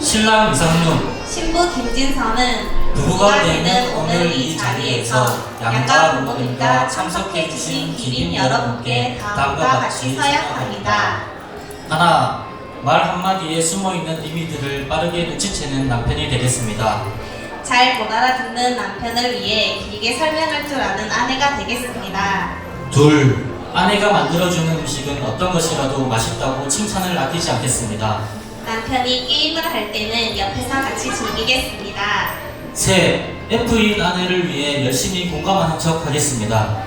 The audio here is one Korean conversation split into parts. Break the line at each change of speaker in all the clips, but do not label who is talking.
신랑 이상문
신부 김진선은
부부가 되는 오늘 이 자리에서 양가 부모님과 참석해 주신 기린 여러분께 다음과 같이 서약합니다. 하나, 말 한마디에 숨어있는 의미들을 빠르게 눈치채는 남편이 되겠습니다.
잘 못 알아듣는 남편을 위해 길게 설명할 줄 아는 아내가 되겠습니다.
둘, 아내가 만들어주는 음식은 어떤 것이라도 맛있다고 칭찬을 아끼지 않겠습니다.
남편이 게임을 할 때는 옆에서 같이 즐기겠습니다.
셋, F인 아내를 위해 열심히 공감하는 척 하겠습니다.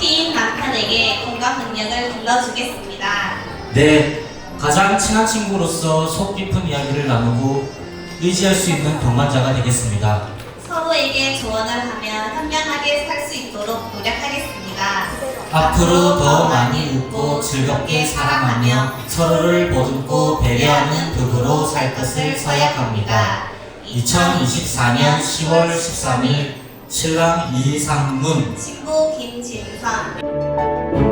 T인 남편에게 공감 능력을 길러주겠습니다.
넷, 가장 친한 친구로서 속 깊은 이야기를 나누고 의지할 수 있는 동반자가 되겠습니다.
서로에게 조언을 하며 현명하게 살 수 있도록 노력하겠습니다.
앞으로 더 많이 웃고 즐겁게 사랑하며 서로를 보듬고 배려하는 부부로 살 것을 서약합니다. 2024년 10월 13일 신랑 이상문
신부 김진선